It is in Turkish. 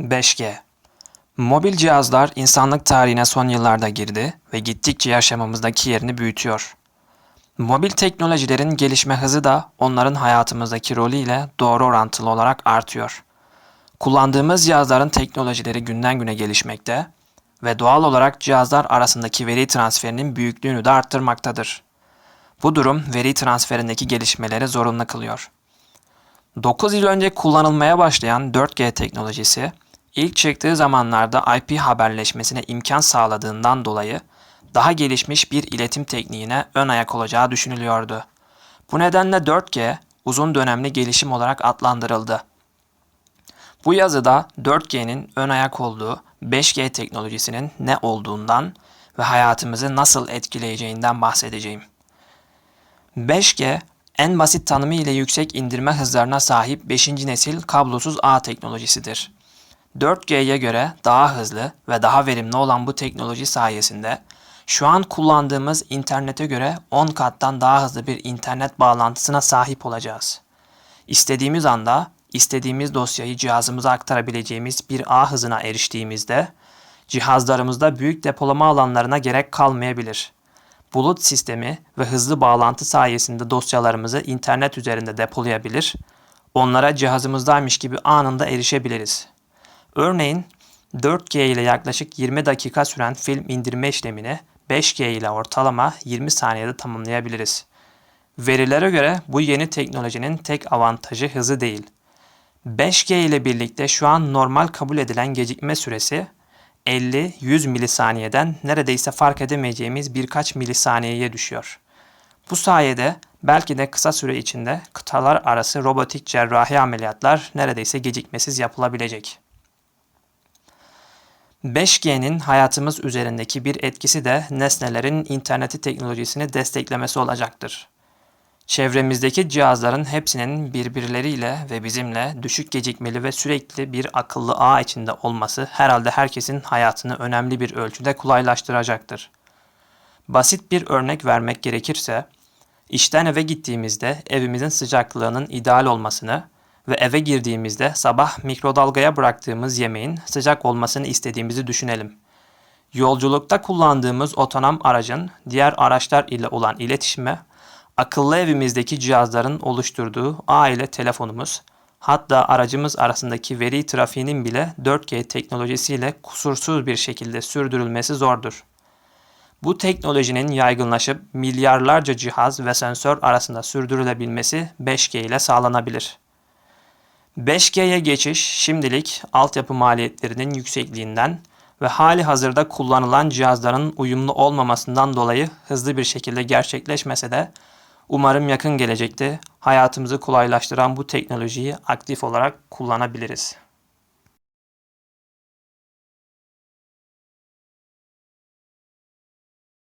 5G Mobil cihazlar insanlık tarihine son yıllarda girdi ve gittikçe yaşamımızdaki yerini büyütüyor. Mobil teknolojilerin gelişme hızı da onların hayatımızdaki rolüyle doğru orantılı olarak artıyor. Kullandığımız cihazların teknolojileri günden güne gelişmekte ve doğal olarak cihazlar arasındaki veri transferinin büyüklüğünü de arttırmaktadır. Bu durum veri transferindeki gelişmeleri zorunlu kılıyor. 9 yıl önce kullanılmaya başlayan 4G teknolojisi ilk çıktığı zamanlarda IP haberleşmesine imkan sağladığından dolayı daha gelişmiş bir iletim tekniğine ön ayak olacağı düşünülüyordu. Bu nedenle 4G uzun dönemli gelişim olarak adlandırıldı. Bu yazıda 4G'nin ön ayak olduğu 5G teknolojisinin ne olduğundan ve hayatımızı nasıl etkileyeceğinden bahsedeceğim. 5G en basit tanımı ile yüksek indirme hızlarına sahip 5. nesil kablosuz ağ teknolojisidir. 4G'ye göre daha hızlı ve daha verimli olan bu teknoloji sayesinde şu an kullandığımız internete göre 10 kattan daha hızlı bir internet bağlantısına sahip olacağız. İstediğimiz anda istediğimiz dosyayı cihazımıza aktarabileceğimiz bir ağ hızına eriştiğimizde cihazlarımızda büyük depolama alanlarına gerek kalmayabilir. Bulut sistemi ve hızlı bağlantı sayesinde dosyalarımızı internet üzerinde depolayabilir, onlara cihazımızdaymış gibi anında erişebiliriz. Örneğin 4G ile yaklaşık 20 dakika süren film indirme işlemini 5G ile ortalama 20 saniyede tamamlayabiliriz. Verilere göre bu yeni teknolojinin tek avantajı hızı değil. 5G ile birlikte şu an normal kabul edilen gecikme süresi 50-100 milisaniyeden neredeyse fark edemeyeceğimiz birkaç milisaniyeye düşüyor. Bu sayede belki de kısa süre içinde kıtalar arası robotik cerrahi ameliyatlar neredeyse gecikmesiz yapılabilecek. 5G'nin hayatımız üzerindeki bir etkisi de nesnelerin interneti teknolojisini desteklemesi olacaktır. Çevremizdeki cihazların hepsinin birbirleriyle ve bizimle düşük gecikmeli ve sürekli bir akıllı ağ içinde olması herhalde herkesin hayatını önemli bir ölçüde kolaylaştıracaktır. Basit bir örnek vermek gerekirse, işten eve gittiğimizde evimizin sıcaklığının ideal olmasını ve eve girdiğimizde sabah mikrodalgaya bıraktığımız yemeğin sıcak olmasını istediğimizi düşünelim. Yolculukta kullandığımız otonom aracın diğer araçlar ile olan iletişime akıllı evimizdeki cihazların oluşturduğu ağ ile telefonumuz, hatta aracımız arasındaki veri trafiğinin bile 4G teknolojisiyle kusursuz bir şekilde sürdürülmesi zordur. Bu teknolojinin yaygınlaşıp milyarlarca cihaz ve sensör arasında sürdürülebilmesi 5G ile sağlanabilir. 5G'ye geçiş şimdilik altyapı maliyetlerinin yüksekliğinden ve hali hazırda kullanılan cihazların uyumlu olmamasından dolayı hızlı bir şekilde gerçekleşmese de umarım yakın gelecekte hayatımızı kolaylaştıran bu teknolojiyi aktif olarak kullanabiliriz.